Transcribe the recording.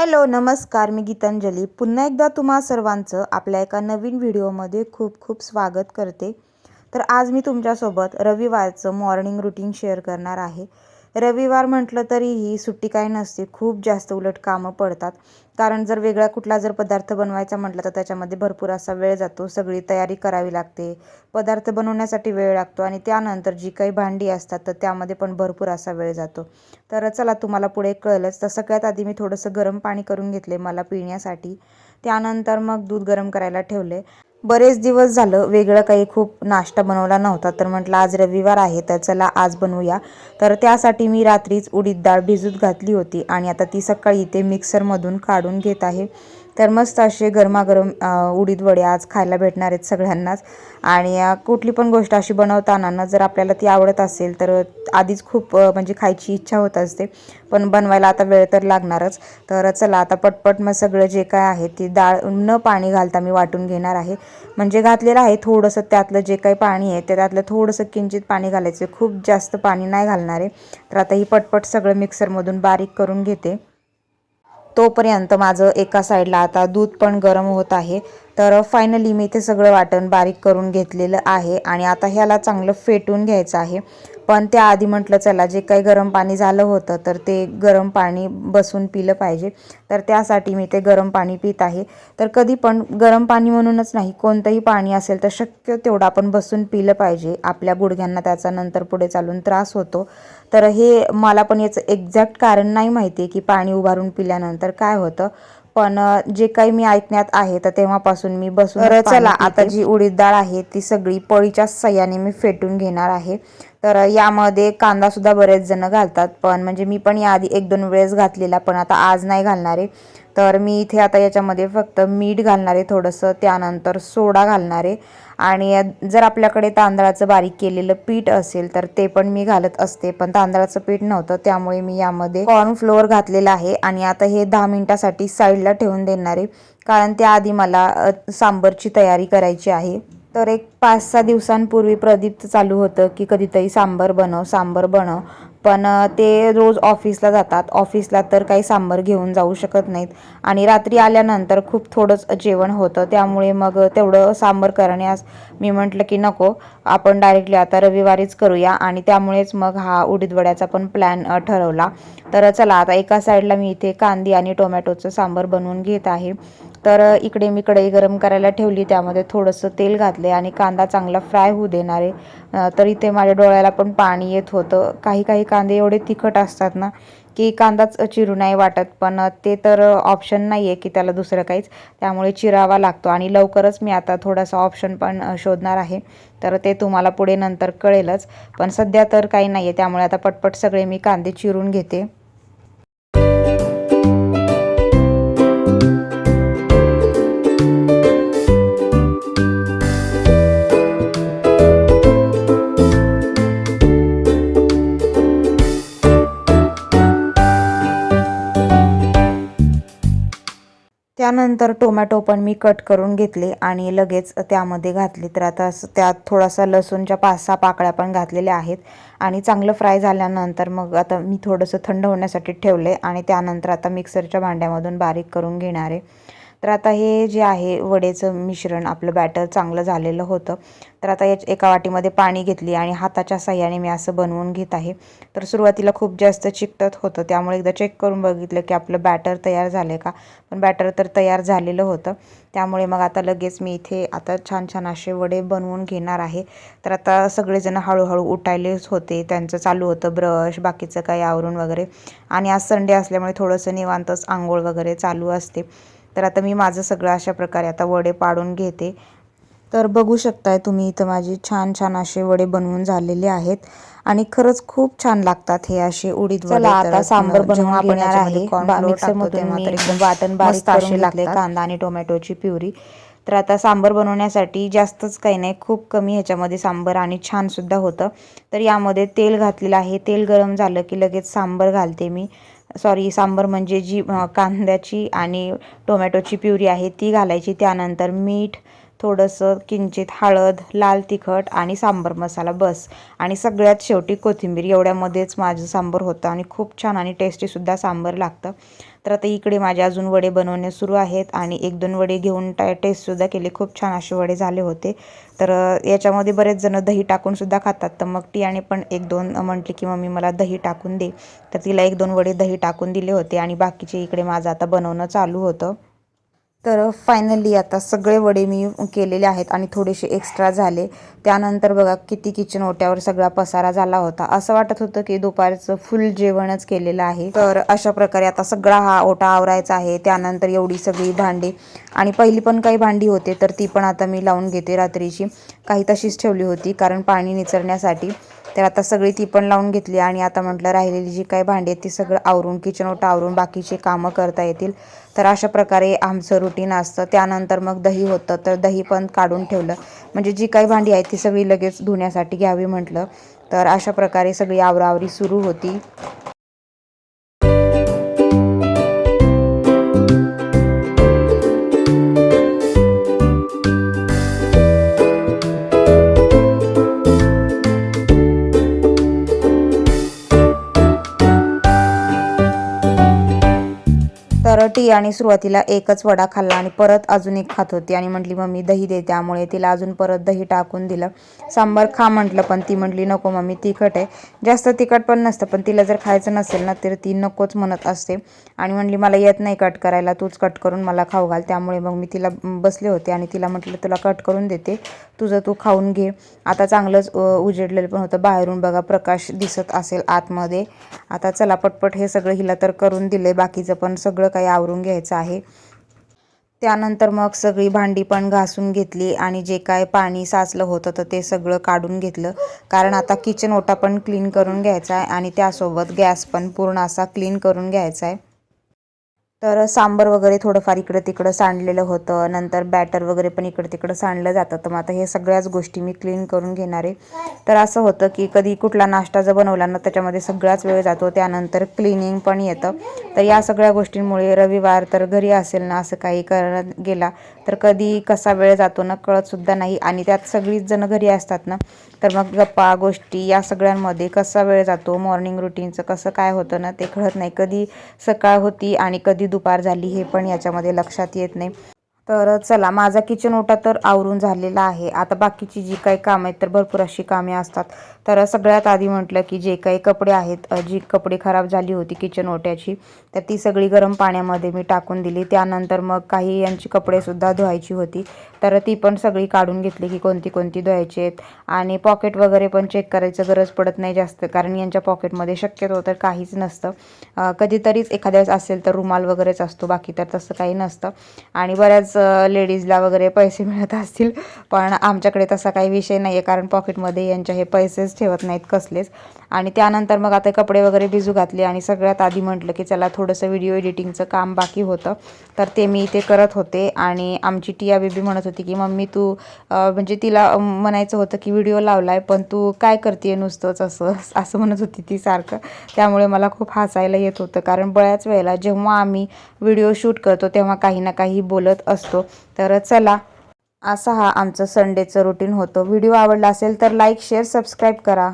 Hello नमस्कार मी गीतांजली. पुन्हा एकदा तुम्हा सर्वांचं आपल्या एका नवीन व्हिडिओमध्ये खूप खूप स्वागत करते. तर आज मी तुमच्यासोबत रविवारचं मॉर्निंग रुटीन शेअर करणार आहे. रविवार म्हटलं तरीही सुट्टी काय नसते. खूप जास्त उलट कामं पडतात. कारण जर वेगळा कुठला जर पदार्थ बनवायचा म्हटलं तर त्याच्यामध्ये भरपूर असा वेळ जातो. सगळी तयारी करावी लागते. पदार्थ बनवण्यासाठी वेळ लागतो आणि त्यानंतर जी काही भांडी असतात तर त्यामध्ये पण भरपूर असा वेळ जातो. तर चला तुम्हाला पुढे कळलंच. तर सगळ्यात आधी मी थोडंसं गरम पाणी करून घेतले मला पिण्यासाठी. त्यानंतर मग दूध गरम करायला ठेवले बरेच दिवस झालं वेगळं काही खूप नाश्ता बनवला नव्हता. तर म्हटलं आज रविवार आहे तर चला आज बनवूया. तर त्यासाठी मी रात्रीच उडीद डाळ भिजत घातली होती आणि आता ती सकाळी इथे मिक्सरमधून काढून घेत आहे. तर मस्त असे गरमागरम उडीद वडे आज खायला भेटणार आहेत सगळ्यांनाच. आणि कुठली पण गोष्ट अशी बनवताना ना जर आपल्याला ती आवडत असेल तर आधीच खूप म्हणजे खायची इच्छा होत असते. पण बनवायला आता वेळ तर लागणारच. तर चला आता पटपट मग सगळं जे काय आहे ती डाळ न पाणी घालता मी वाटून घेणार आहे. म्हणजे घातलेलं आहे थोडंसं त्यातलं जे काही पाणी आहे ते त्यातलं थोडंसं किंचित पाणी घालायचं. खूप जास्त पाणी नाही घालणार आहे. तर आता ही पटपट सगळं मिक्सरमधून बारीक करून घेते. तोपर्यंत माझं एका साईडला आता दूध पण गरम होत आहे. तर फायनली मी ते सगळं वाटण बारीक करून घेतलेलं आहे आणि आता ह्याला चांगलं फेटून घ्यायचं आहे. पण त्याआधी म्हटलं चला जे काही गरम पाणी झालं होतं तर ते गरम पाणी बसून पिलं पाहिजे. तर त्यासाठी मी ते गरम पाणी पित आहे. तर कधी पण गरम पाणी म्हणूनच नाही कोणतंही पाणी असेल तर शक्य तेवढं आपण बसून पिलं पाहिजे. आपल्या गुडघ्यांना त्याचा नंतर पुढे चालून त्रास होतो. तर हे मला पण याचं एक्झॅक्ट कारण नाही माहिती की पाणी उभारून पिल्यानंतर काय होतं. पण जे काही मी ऐकण्यात आहे तर तेव्हापासून मी बसून चला आता जी उडीद डाळ आहे ती सगळी पळीच्या सह्याने मी फेटून घेणार आहे. तर यामध्ये कांदा सुद्धा बरेच जण घालतात पण म्हणजे मी पण याआधी एक दोन वेळेस घातलेला पण आता आज नाही घालणार आहे. तर मी इथे आता याच्यामध्ये फक्त मीठ घालणार आहे थोडंसं त्यानंतर सोडा घालणार आहे. आणि जर आपल्याकडे तांदळाचं बारीक केलेलं पीठ असेल तर ते पण मी घालत असते. पण तांदळाचं पीठ नव्हतं त्यामुळे मी यामध्ये कॉर्नफ्लोअर घातलेलं आहे. आणि आता हे दहा मिनिटासाठी साईडला ठेवून देणार आहे. कारण त्याआधी मला सांबरची तयारी करायची आहे. तर एक पाच सहा दिवसांपूर्वी प्रदीपचं चालू होतं की कधीतरी सांबर बनव सांबर बनव. पण ते रोज ऑफिसला जातात. ऑफिसला तर काही सांबर घेऊन जाऊ शकत नाहीत. आणि रात्री आल्यानंतर खूप थोडंच जेवण होतं. त्यामुळे मग तेवढं सांबर करण्यास मी म्हटलं की नको. आपण डायरेक्टली आता रविवारीच करूया. आणि त्यामुळेच मग हा उडीदवड्याचा पण प्लॅन ठरवला. तर चला आता एका साईडला मी इथे कांदी आणि टोमॅटोचं सांबर बनवून घेत आहे. तर इकडे मी कढई गरम करायला ठेवली त्यामध्ये थोडंसं तेल घातले आणि कांदा चांगला फ्राय होऊ देणारे तर इथे माझ्या डोळ्याला पण पाणी येत होतं. काही काही कांदे एवढे तिखट असतात ना की कांदाच चिरू नाही वाटत. पण ते तर ऑप्शन नाही आहे की त्याला दुसरं काहीच. त्यामुळे चिरावा लागतो आणि लवकरच मी आता थोडासा ऑप्शन पण शोधणार आहे. तर ते तुम्हाला पुढे नंतर कळेलच. पण सध्या तर काही नाही आहे त्यामुळे आता पटपट सगळे मी कांदे चिरून घेते. त्यानंतर टोमॅटो पण मी कट करून घेतले आणि लगेच त्यामध्ये घातले. तर आता त्यात थोडासा लसूणच्या पाच सहा पाकळ्या पण घातलेल्या आहेत आणि चांगलं फ्राय झाल्यानंतर मग आता मी थोडंसं थंड होण्यासाठी ठेवले आणि त्यानंतर आता मिक्सरच्या भांड्यामधून बारीक करून घेणार आहे. तर आता हे जे आहे वडेचं मिश्रण आपलं बॅटर चांगलं झालेलं होतं. तर आता याच एका वाटीमध्ये पाणी घेतली आणि हाताच्या साह्याने मी असं बनवून घेत आहे. तर सुरुवातीला खूप जास्त चिकटत होतं. त्यामुळे एकदा चेक करून बघितलं की आपलं बॅटर तयार झालं का? पण बॅटर तर तयार झालेलं होतं. त्यामुळे मग आता लगेच मी इथे आता छान छान असे वडे बनवून घेणार आहे. तर आता सगळेजण हळूहळू उठायलेच होते. त्यांचं चालू होतं ब्रश बाकीचं काही आवरून वगैरे. आणि आज संडे असल्यामुळे थोडंसं निवांतच आंघोळ वगैरे चालू असते. तर आता मी माझं सगळं अशा प्रकारे आता वडे पाडून घेते. तर बघू शकताय तुम्ही इथं माझी छान छान असे वडे बनवून झालेले आहेत. आणि खरंच खूप छान लागतात हे असे उडीद वडे. आता सांबर बनवून आपण आहे. वाटण बारीक असे लागले कांदा आणि टोमॅटोची प्युरी. तर आता सांबर बनवण्यासाठी जास्तच काही नाही खूप कमी ह्याच्यामध्ये सांबर आणि छान सुद्धा होतं. तर यामध्ये तेल घातलेलं आहे. तेल गरम झालं की लगेच सांबर घालते मी. सॉरी सांबर म्हणजे जी कांद्याची आणि टोमॅटोची प्युरी आहे ती घालायची. त्यानंतर मीठ थोडंसं किंचित हळद लाल तिखट आणि सांबर मसाला बस. आणि सगळ्यात शेवटी कोथिंबीर. एवढ्यामध्येच माझं सांबर होतं आणि खूप छान आणि टेस्टीसुद्धा सांबर लागतं. तर आता इकडे माझे अजून वडे बनवणे सुरू आहेत आणि एक दोन वडे घेऊन टा टेस्टसुद्धा केले. खूप छान असे वडे झाले होते. तर याच्यामध्ये बरेच जण दही टाकूनसुद्धा खातात. तर मग टियाने पण एक दोन म्हटली की मम्मी मला दही टाकून दे. तर तिला एक दोन वडे दही टाकून दिले होते आणि बाकीचे इकडे माझं आता बनवणं चालू होतं. तर फायनली आता सगळे वडे मी केलेले आहेत आणि थोडेसे एक्स्ट्रा झाले. त्यानंतर बघा किती किचन ओट्यावर सगळा पसारा झाला होता. असं वाटत होतं की दुपारचं फुल जेवणच केलेलं आहे. तर अशा प्रकारे आता सगळा हा ओटा आवरायचा आहे. त्यानंतर एवढी सगळी भांडी. आणि पहिली पण काही भांडी होते तर ती पण आता मी लावून घेते रात्रीची. काही तशीच ठेवली होती कारण पाणी निचरण्यासाठी. तर आता सगळी ती पण लावून घेतली आणि आता म्हटलं राहिलेली जी काही भांडी आहेत ती सगळं आवरून किचन ओटा आवरून बाकीचे कामं करता येतील. तर अशा प्रकारे आमचं रुटीन असतं. त्यानंतर मग दही होतं तर दही पण काढून ठेवलं. म्हणजे जी काही भांडी आहेत ती सगळी लगेच धुण्यासाठी घ्यावी म्हटलं. तर अशा प्रकारे सगळी आवरावरी सुरू होती. टी आणि सुरुवातीला एकच वडा खाल्ला आणि परत अजून एक खात होती. आणि म्हटली मम्मी दही दे. त्यामुळे तिला अजून परत दही टाकून दिलं. सांबार खा म्हटलं पण ती म्हटली नको मम्मी तिखट आहे. जास्त तिखट पण नसतं पण तिला जर खायचं नसेल ना तर ती नकोच म्हणत असते. आणि म्हटली मला येत नाही कट करायला तूच कट करून मला खाऊ घाल. त्यामुळे मग मी तिला बसले होते आणि तिला म्हटलं तुला कट करून देते तुझं तू खाऊन घे. आता चांगलंच उजेडलेलं पण होतं. बाहेरून बघा प्रकाश दिसत असेल आतमध्ये. आता चला पटपट हे सगळं हिला तर करून दिले बाकीचं पण सगळं काही आवरून घ्यायचं आहे. त्यानंतर मग सगळी भांडी पण घासून घेतली आणि जे काय पाणी साचलं होतं तर ते सगळं काढून घेतलं. कारण आता किचन ओटा पण क्लीन करून घ्यायचा आहे आणि त्यासोबत गॅस पण पूर्ण असा क्लीन करून घ्यायचा आहे. तर सांबर वगैरे थोडंफार इकडं तिकडं सांडलेलं होतं. नंतर बॅटर वगैरे पण इकडं तिकडं सांडलं जातं. तर मग आता हे सगळ्याच गोष्टी मी क्लीन करून घेणार आहे. तर असं होतं की कधी कुठला नाश्ता जर बनवला ना त्याच्यामध्ये सगळाच वेळ जातो. त्यानंतर क्लिनिंग पण येतं. तर या सगळ्या गोष्टींमुळे रविवार तर घरी असेल ना असं काही करत गेला तर कधी कसा वेळ जातो ना कळतसुद्धा नाही. आणि त्यात सगळीच जणं घरी असतात ना तर मग गप्पा गोष्टी या सगळ्यांमध्ये कसा वेळ जातो मॉर्निंग रुटीनचं कसं काय होतं ना ते कळत नाही. कधी सकाळ होती आणि कधी दुपार झाली हे पण याच्यामध्ये लक्षात येत नाही. तर चला माझा किचन ओटा तर आवरून झालेला आहे. आता बाकीची जी काही कामं आहेत तर भरपूर अशी कामे असतात. तर सगळ्यात आधी म्हटलं की जे काही कपडे आहेत जी कपडे खराब झाली होती किचन ओट्याची तर ती सगळी गरम पाण्यामध्ये मी टाकून दिली. त्यानंतर मग काही यांची कपडेसुद्धा धुवायची होती. तर ती पण सगळी काढून घेतली की कोणती कोणती धुवायची आहेत. आणि पॉकेट वगैरे पण चेक करायचं गरज पडत नाही जास्त कारण यांच्या पॉकेटमध्ये शक्यतो तर काहीच नसतं. कधीतरीच एखाद्या वेळेस असेल तर रुमाल वगैरेच असतो बाकी तर तसं काही नसतं. आणि बऱ्याच लेडीजला वगैरे पैसे मिळत असतील पण आमच्याकडे तसा काही विषय नाही आहे कारण पॉकेटमध्ये यांच्या हे पैसेच ठेवत नाहीत कसलेच. आणि त्यानंतर मग आता कपडे वगैरे भिजू घातले आणि सगळ्यात आधी म्हटलं की चला थोडंसं व्हिडिओ एडिटिंगचं काम बाकी होतं. तर ते मी इथे करत होते आणि आमची टिया बेबी म्हणत होती की मम्मी तू म्हणजे तिला म्हणायचं होतं की व्हिडिओ लावला आहे पण तू काय करते नुसतंच असं असं म्हणत होती ती सारखं. त्यामुळे मला खूप हसायला येत होतं. कारण बऱ्याच वेळेला जेव्हा आम्ही व्हिडिओ शूट करतो तेव्हा काही ना काही बोलत असतो. तर चला असा हा आमचं संडेचं रुटीन होतं. व्हिडिओ आवडला असेल तर लाईक शेअर सबस्क्राईब करा.